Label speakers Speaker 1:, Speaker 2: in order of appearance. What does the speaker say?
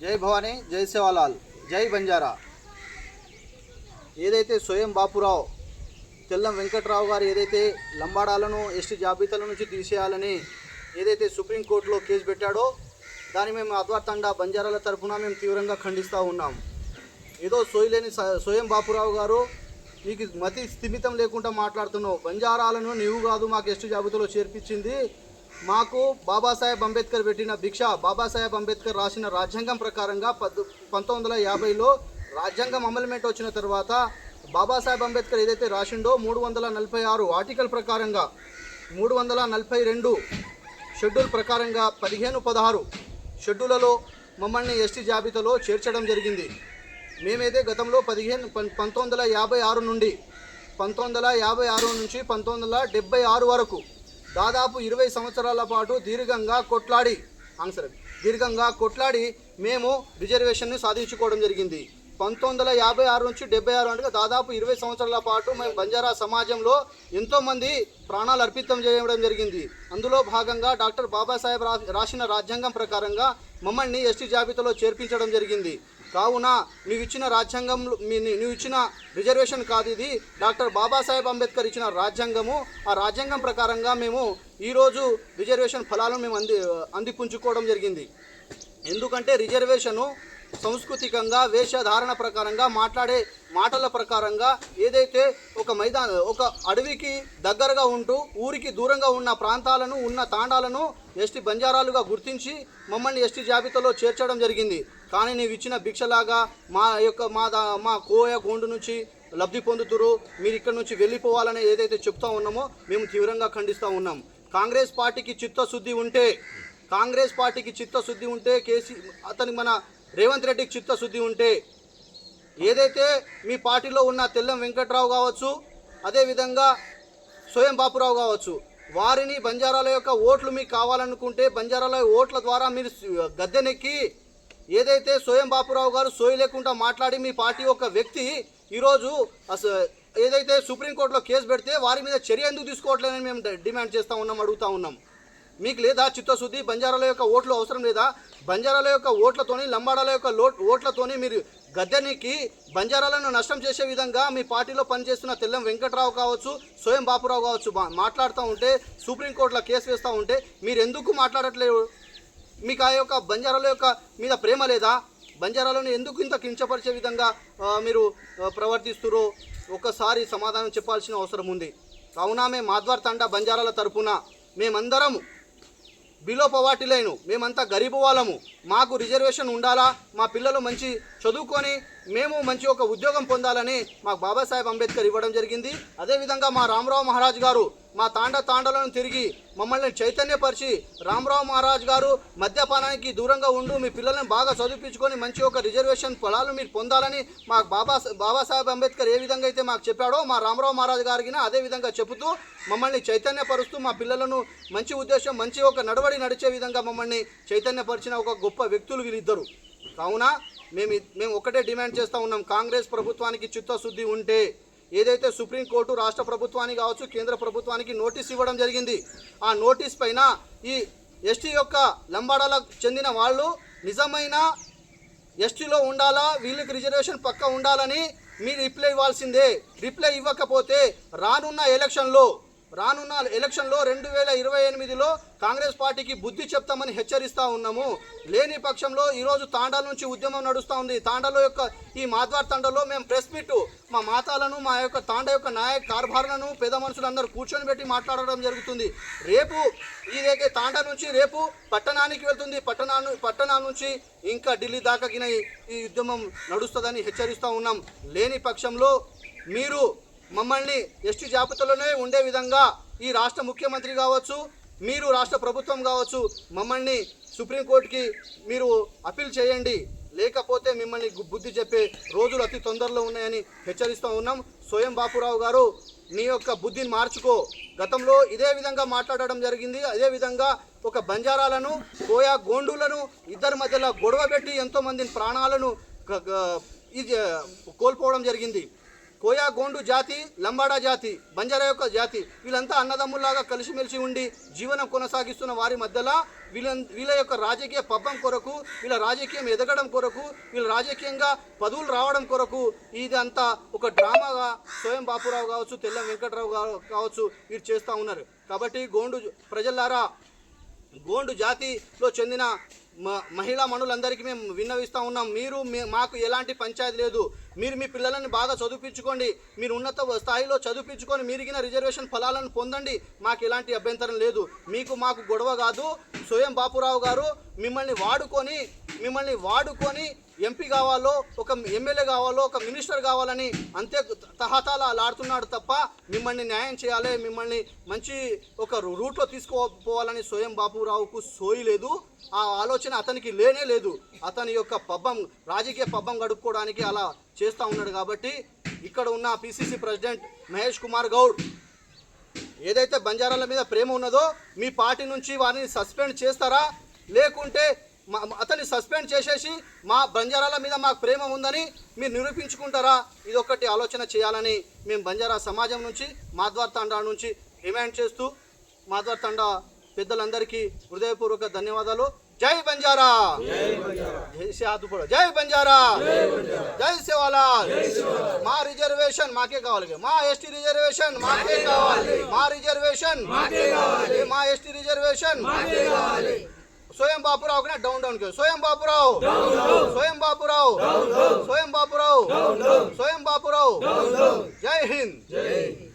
Speaker 1: జై భవానీ జై సేవాలాల్ జై బంజారా. ఏదైతే స్వయం బాపురావు తెల్లం వెంకట్రావు గారు ఏదైతే లంబాడాలను ఎస్టీ జాబితాల నుంచి తీసేయాలని ఏదైతే సుప్రీంకోర్టులో కేసు పెట్టాడో దాన్ని మేము అద్వార్తండా బంజారాల తరఫున మేము తీవ్రంగా ఖండిస్తూ ఉన్నాం. ఏదో సోయలేని స- స్వయం బాపురావు గారు నీకు మతి స్థిమితం లేకుండా మాట్లాడుతున్నావు. బంజారాలను నీవు కాదు మాకు ఎస్టీ జాబితాలో చేర్పించింది మాకు బాబాసాహెబ్ అంబేద్కర్ పెట్టిన భిక్ష బాబాసాహెబ్ అంబేద్కర్ రాసిన రాజ్యాంగం ప్రకారంగా పద్ పంతొమ్మిది వందల యాభైలో రాజ్యాంగం అమలుమెంట్ వచ్చిన తర్వాత బాబాసాహెబ్ అంబేద్కర్ ఏదైతే రాసిండో మూడు వందల నలభై ఆరు ఆర్టికల్ ప్రకారంగా మూడు వందల నలభై రెండు షెడ్యూల్ ప్రకారంగా పదిహేను పదహారు షెడ్యూలలో మమ్మల్ని ఎస్టీ జాబితాలో చేర్చడం జరిగింది. మేమైతే గతంలో పదిహేను పం- పంతొమ్మిది వందల యాభై ఆరు నుండి పంతొమ్మిది వందల యాభై ఆరు నుంచి పంతొమ్మిది వందల డెబ్బై ఆరు వరకు దాదాపు ఇరవై సంవత్సరాల పాటు దీర్ఘంగా కొట్లాడి ఆన్సర్ దీర్ఘంగా కొట్లాడి మేము రిజర్వేషన్ని సాధించుకోవడం జరిగింది. పంతొమ్మిది వందల యాభై ఆరు నుంచి డెబ్బై ఆరు అంటే దాదాపు ఇరవై సంవత్సరాల పాటు మేము బంజారా సమాజంలో ఎంతోమంది ప్రాణాలు అర్పితం చేయడం జరిగింది. అందులో భాగంగా డాక్టర్ బాబాసాహెబ్ రా రాసిన రాజ్యాంగం ప్రకారంగా మమ్మల్ని ఎస్టీ జాబితాలో చేర్పించడం జరిగింది. కావున నువ్వు ఇచ్చిన రాజ్యాంగంలో మీ నువ్వు ఇచ్చిన రిజర్వేషన్ కాదు ఇది. డాక్టర్ బాబాసాహెబ్ అంబేద్కర్ ఇచ్చిన రాజ్యాంగము. ఆ రాజ్యాంగం ప్రకారంగా మేము ఈరోజు రిజర్వేషన్ ఫలాలను మేము అంది అందిపుంచుకోవడం జరిగింది. ఎందుకంటే రిజర్వేషను సంస్కృతికంగా వేషధారణ ప్రకారంగా మాట్లాడే మాటల ప్రకారంగా ఏదైతే ఒక మైదాన ఒక అడవికి దగ్గరగా ఉంటూ ఊరికి దూరంగా ఉన్న ప్రాంతాలను ఉన్న తాండాలను ఎస్టీ బంజారాలుగా గుర్తించి మమ్మల్ని ఎస్టీ జాబితాలో చేర్చడం జరిగింది. కానీ నీవు ఇచ్చిన భిక్షలాగా మా యొక్క మా దా- మా కోయ గోండు నుంచి లబ్ధి పొందుతురు. మీరు ఇక్కడ నుంచి వెళ్ళిపోవాలని ఏదైతే చెప్తా ఉన్నామో మేము తీవ్రంగా ఖండిస్తూ ఉన్నాం. కాంగ్రెస్ పార్టీకి చిత్తశుద్ధి ఉంటే కాంగ్రెస్ పార్టీకి చిత్తశుద్ధి ఉంటే కేసీ అతని మన రేవంత్ రెడ్డికి చిత్తశుద్ధి ఉంటే ఏదైతే మీ పార్టీలో ఉన్న తెల్లం వెంకట్రావు కావచ్చు అదేవిధంగా స్వయం బాపురావు కావచ్చు వారిని బంజారాల యొక్క ఓట్లు మీకు కావాలనుకుంటే బంజారాల ఓట్ల ద్వారా మీరు గద్దెనెక్కి ఏదైతే స్వయం బాపురావు గారు సోయి లేకుండా మాట్లాడి మీ పార్టీ యొక్క వ్యక్తి ఈరోజు అసలు ఏదైతే సుప్రీంకోర్టులో కేసు పెడితే వారి మీద చర్య ఎందుకు తీసుకోవట్లేదని మేము డిమాండ్ చేస్తూ ఉన్నాం అడుగుతా ఉన్నాం. మీకు లేదా చిత్తశుద్ధి బంజారాల యొక్క ఓట్లు అవసరం లేదా? బంజారాల యొక్క ఓట్లతోని లంబాడాల యొక్క లో ఓట్లతోని మీరు గద్దెనికి బంజారాలను నష్టం చేసే విధంగా మీ పార్టీలో పనిచేస్తున్న తెల్లం వెంకట్రావు కావచ్చు స్వయం బాపురావు కావచ్చు మాట్లాడుతూ ఉంటే సుప్రీంకోర్టులో కేసు వేస్తూ ఉంటే మీరు ఎందుకు మాట్లాడట్లేదు మీకు ఆ యొక్క బంజారాల యొక్క మీద ప్రేమ లేదా? బంజారాలను ఎందుకు ఇంత కించపరిచే విధంగా మీరు ప్రవర్తిస్తురో? ఒకసారి సమాధానం చెప్పాల్సిన అవసరం ఉంది. కావున మేము మాధ్వర్ తండా బంజారాల తరపున మేమందరము బిలో పవాటి లైను మేమంతా గరీబు వాళ్ళము. మాకు రిజర్వేషన్ ఉండాలా? మా పిల్లలు మంచి చదువుకొని మేము మంచి ఒక ఉద్యోగం పొందాలని మాకు బాబాసాహెబ్ అంబేద్కర్ ఇవ్వడం జరిగింది. అదేవిధంగా మా రామరావు మహారాజ్ గారు మా తాండ తాండలను తిరిగి మమ్మల్ని చైతన్యపరిచి రామరావు మహారాజ్ గారు మద్యపానానికి దూరంగా ఉండు మీ పిల్లల్ని బాగా చదివించుకొని మంచి ఒక రిజర్వేషన్ పొలాలు మీరు పొందాలని మా బాబా బాబాసాహెబ్ అంబేద్కర్ ఏ విధంగా అయితే మాకు చెప్పాడో మా రామరావు మహారాజ్ గారికి అదే విధంగా చెబుతూ మమ్మల్ని చైతన్యపరుస్తూ మా పిల్లలను మంచి ఉద్దేశం మంచి ఒక నడవడి నడిచే విధంగా మమ్మల్ని చైతన్యపరిచిన ఒక గొప్ప వ్యక్తులు వీళ్ళిద్దరు. కావున మేము మేము ఒకటే డిమాండ్ చేస్తూ ఉన్నాం. కాంగ్రెస్ ప్రభుత్వానికి చిత్తశుద్ధి ఉంటే ఏదైతే సుప్రీంకోర్టు రాష్ట్ర ప్రభుత్వానికి కావచ్చు కేంద్ర ప్రభుత్వానికి నోటీస్ ఇవ్వడం జరిగింది. ఆ నోటీస్ పైన ఈ ఎస్టీ యొక్క లంబాడాలకు చెందిన వాళ్ళు నిజమైన ఎస్టీలో ఉండాలా వీళ్ళకి రిజర్వేషన్ పక్క ఉండాలని మీరు రిప్లై ఇవ్వాల్సిందే. రిప్లై ఇవ్వకపోతే రానున్న ఎలక్షన్లో రానున్న ఎలక్షన్లో రెండు వేల ఇరవై ఎనిమిదిలో కాంగ్రెస్ పార్టీకి బుద్ధి చెప్తామని హెచ్చరిస్తూ ఉన్నాము. లేని పక్షంలో ఈరోజు తాండాల నుంచి ఉద్యమం నడుస్తూ ఉంది. తాండాలో యొక్క ఈ మాధ్వార్ తాండాలో మేము ప్రెస్ మీట్ మా మాతాలను మా యొక్క తాండ యొక్క నాయక కార్భారులను పేద మనుషులందరూ కూర్చొని పెట్టి మాట్లాడడం జరుగుతుంది. రేపు ఇదే తాండ నుంచి రేపు పట్టణానికి వెళ్తుంది. పట్టణాన్ని పట్టణాల నుంచి ఇంకా ఢిల్లీ దాకా ఈ ఉద్యమం నడుస్తుందని హెచ్చరిస్తూ ఉన్నాం. లేని పక్షంలో మీరు మమ్మల్ని ఎస్టీ జాబితాలోనే ఉండే విధంగా ఈ రాష్ట్ర ముఖ్యమంత్రి కావచ్చు మీరు రాష్ట్ర ప్రభుత్వం కావచ్చు మమ్మల్ని సుప్రీంకోర్టుకి మీరు అప్పీల్ చేయండి. లేకపోతే మిమ్మల్ని బుద్ధి చెప్పే రోజులు అతి తొందరలో ఉన్నాయని హెచ్చరిస్తూ ఉన్నాం. స్వయం బాపురావు గారు నీ యొక్క బుద్ధిని మార్చుకో. గతంలో ఇదే విధంగా మాట్లాడడం జరిగింది. అదే విధంగా ఒక బంజారాలను కోయా గోండులను ఇద్దరి మధ్యలో గొడవ పెట్టి ఎంతోమందిని ప్రాణాలను ఇది కోల్పోవడం జరిగింది. కోయా గోండు జాతి లంబాడా జాతి బంజారా యొక్క జాతి వీళ్ళంతా అన్నదమ్ముల్లాగా కలిసిమెలిసి ఉండి జీవనం కొనసాగిస్తున్న వారి మధ్యలో వీళ్ళ వీళ్ళ యొక్క రాజకీయ పబ్బం కొరకు వీళ్ళ రాజకీయం ఎదగడం కొరకు వీళ్ళ రాజకీయంగా పదవులు రావడం కొరకు ఇదంతా ఒక డ్రామాగా స్వయం బాపురావు కావచ్చు తెల్ల వెంకటరావు కావచ్చు వీరు చేస్తూ ఉన్నారు. కాబట్టి గోండు ప్రజలారా గోండు జాతిలో చెందిన మ- మహిళా మనులందరికీ మేము విన్నవిస్తూ ఉన్నాం. మీరు మాకు ఎలాంటి పంచాయతీ లేదు. మీరు మీ పిల్లలని బాగా చదివించుకోండి. మీరు ఉన్నత స్థాయిలో చదివించుకొని మీరిగిన రిజర్వేషన్ ఫలాలను పొందండి. మాకు ఎలాంటి అభ్యంతరం లేదు. మీకు మాకు గొడవ కాదు. స్వయం బాపురావు గారు మిమ్మల్ని వాడుకొని మిమ్మల్ని వాడుకొని ఎంపీ కావాలో ఒక ఎమ్మెల్యే కావాలో ఒక మినిస్టర్ కావాలని అంతే తహతాల ఆడుతున్నాడు తప్ప మిమ్మల్ని న్యాయం చేయాలి మిమ్మల్ని మంచి ఒక రూట్లో తీసుకోపోవాలని స్వయం బాబురావుకు సోయి లేదు. ఆ ఆలోచన అతనికి లేనే లేదు. అతని యొక్క పబ్బం రాజకీయ పబ్బం గడుపుకోవడానికి అలా చేస్తూ ఉన్నాడు కాబట్టి ఇక్కడ ఉన్న పిసిసి ప్రెసిడెంట్ మహేష్ కుమార్ గౌడ్ ఏదైతే బంజారాల మీద ప్రేమ ఉన్నదో మీ పార్టీ నుంచి వారిని సస్పెండ్ చేస్తారా? లేకుంటే అతన్ని సస్పెండ్ చేసేసి మా బంజారాల మీద మాకు ప్రేమ ఉందని మీరు నిరూపించుకుంటారా? ఇది ఒకటి ఆలోచన చేయాలని మేము బంజారా సమాజం నుంచి మాధ్వార్ తండా నుంచి డిమాండ్ చేస్తూ మాధ్వార్ తండా పెద్దలందరికీ హృదయపూర్వక ధన్యవాదాలు. జై బంజారా! జై సియాదుపుర జై బంజారా! జై సేవాలా మా రిజర్వేషన్ మాకే కావాలి మా ఎస్టీ రిజర్వేషన్ మాకే కావాలి. మా రిజర్వేషన్ మా ఎస్టీ రిజర్వేషన్ స్వయం బాపురావు డౌన్ డౌన్ స్వయం బాపురావు. స్వయం బాపురావు. స్వయం బాపురావు. స్వయం బాపురావు. జై హింద్.